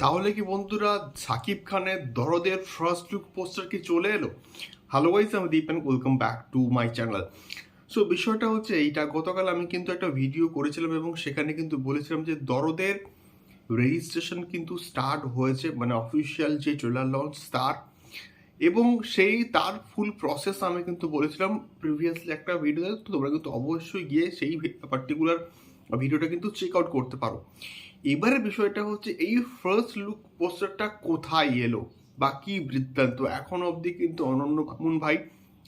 তাহলে কি বন্ধুরা সাকিব খানের দরদের ফার্স্ট লুক পোস্টার কি চলে এলো? হ্যালো গাইস আমি Deep and welcome back to my channel so বিষয়টা হচ্ছে এইটা, গতকাল আমি কিন্তু একটা ভিডিও করেছিলাম এবং সেখানে কিন্তু বলেছিলাম যে দরদের রেজিস্ট্রেশন কিন্তু স্টার্ট হয়েছে মানে অফিসিয়াল যে ট্রেলার লঞ্চ তার। এবং সেই তার ফুল প্রসেস আমি কিন্তু বলেছিলাম প্রিভিয়াসলি একটা ভিডিওতে তো তোমরা কিন্তু অবশ্যই গিয়ে সেই পার্টিকুলার ভিডিওটা কিন্তু চেক আউট করতে পারো। এবারে বিষয়টা হচ্ছে এই ফার্স্ট লুক পোস্টারটা কোথায় এলো? বা কি বৃত্তান্ত? এখন অবধি কিন্তু অনন্য মামুন ভাই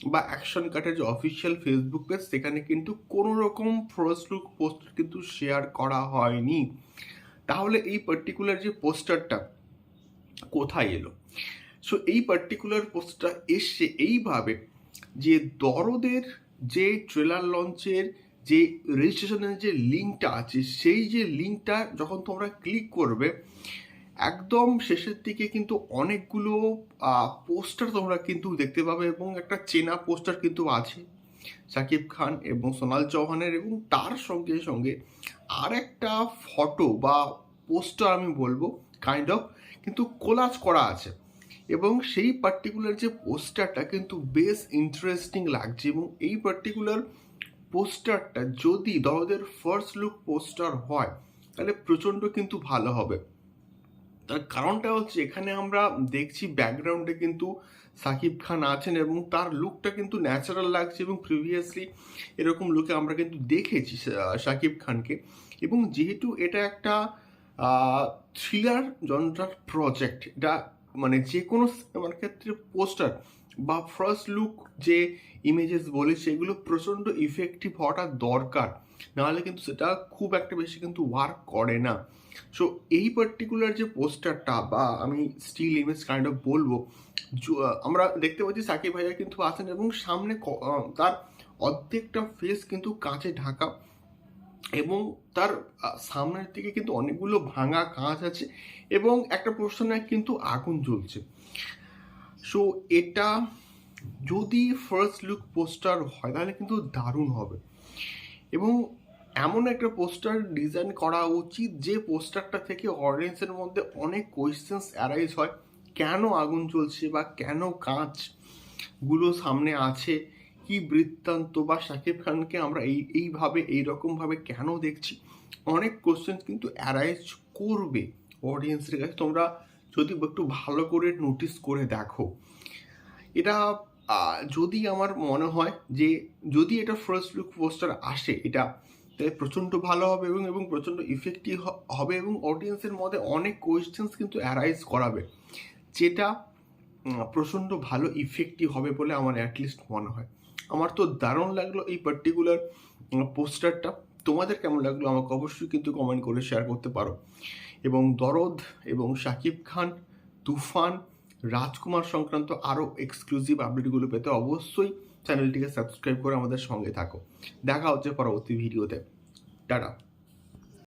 বা অ্যাকশন কাটের যে অফিসিয়াল ফেসবুক পেজ সেখানে কিন্তু কোনো রকম ফার্স্ট লুক পোস্টার কিন্তু শেয়ার করা হয়নি। তাহলে এই পার্টিকুলার যে পোস্টারটা কোথায় এলো? সো এই পার্টিকুলার পোস্টটা এসছে এইভাবে যে দরদের যে ট্রেলার লঞ্চের যে রেজিস্ট্রেশনের যে লিঙ্কটা আছে, সেই যে লিঙ্কটা যখন তোমরা ক্লিক করবে, একদম শেষের দিকে কিন্তু অনেকগুলো পোস্টার তোমরা কিন্তু দেখতে পাবে এবং একটা চেনা পোস্টার কিন্তু আছে। শাকিব খান এবং সোনাল চৌহানের এবং তার সঙ্গে সঙ্গে আর একটা ফটো বা পোস্টার আমি বলব কাইন্ড অফ কিন্তু কোলাজ করা আছে। এবং সেই পার্টিকুলার যে পোস্টারটা কিন্তু বেশ ইন্টারেস্টিং লাগছে এবং এই পার্টিকুলার পোস্টারটা যদি দলদের ফার্স্ট লুক পোস্টার হয়, তাহলে প্রচণ্ড কিন্তু ভালো হবে। তার কারণটা হচ্ছে এখানে আমরা দেখছি ব্যাকগ্রাউন্ডে কিন্তু সাকিব খান আছেন এবং তার লুকটা কিন্তু ন্যাচারাল লাগছে এবং প্রিভিয়াসলি এরকম লুকে আমরা কিন্তু দেখেছি সাকিব খানকে। এবং যেহেতু এটা একটা থ্রিলার জনরার প্রজেক্ট এটা মানে যে কোনো ক্ষেত্রে পোস্টার বা ফার্স্ট লুক যে ইমেজেস বলে, সেগুলো প্রচণ্ড ইফেক্টিভ হওয়াটা দরকার। নাহলে কিন্তু সেটা খুব একটা বেশি কিন্তু ওয়ার্ক করে না। সো এই পার্টিকুলার যে পোস্টারটা বা আমি স্টিল ইমেজ কাইন্ড অফ বলব আমরা দেখতে পাচ্ছি সাকিব ভাইয়া কিন্তু আছেন এবং সামনে তার অর্ধেকটা ফেস কিন্তু কাঁচে ঢাকা এবং তার সামনের দিকে কিন্তু অনেকগুলো ভাঙা কাঁচ আছে এবং একটা পোর্শনে কিন্তু আগুন জ্বলছে। সো এটা যদি ফার্স্ট লুক পোস্টার হয়, তাহলে কিন্তু দারুণ হবে। এবং এমন একটা পোস্টার ডিজাইন করা উচিত যে পোস্টারটা থেকে অডিয়েন্সের মধ্যে অনেক কোয়েশ্চেন্স অ্যারাইজ হয়। কেন আগুন জ্বলছে বা কেন কাঁচগুলো সামনে আছে? কি বৃত্তান্ত বা শাকিব খানকে আমরা এই, এইভাবে, এইরকমভাবে কেন দেখছি? অনেক কোশ্চেন কিন্তু অ্যারাইজ করবে অডিয়েন্সের কাছে। তোমরা যদি একটু ভালো করে নোটিস করে দেখো। এটা যদি আমার মনে হয় যে যদি এটা ফার্স্ট লুক পোস্টার আসে, এটা তাই প্রচণ্ড ভালো হবে এবং এবং প্রচণ্ড ইফেক্টিভ হবে এবং অডিয়েন্সের মধ্যে অনেক কোয়েশ্চেন্স কিন্তু অ্যারাইজ করাবে। যেটা প্রচণ্ড ভালো ইফেক্টিভ হবে বলে আমার অ্যাটলিস্ট মনে হয়। আমার তো দারুণ লাগল এই পার্টিকুলার পোস্টারটা তোমাদের কেমন লাগল আমাকে অবশ্যই কিন্তু কমেন্ট করে শেয়ার করতে পারো। এবং দরদ এবং শাকিব খান, তুফান, রাজকুমার সংক্রান্ত আরও এক্সক্লুসিভ আপডেটগুলো পেতে অবশ্যই চ্যানেলটিকে সাবস্ক্রাইব করে আমাদের সঙ্গে থাকো। দেখা হচ্ছে পরবর্তী ভিডিওতে টাটা।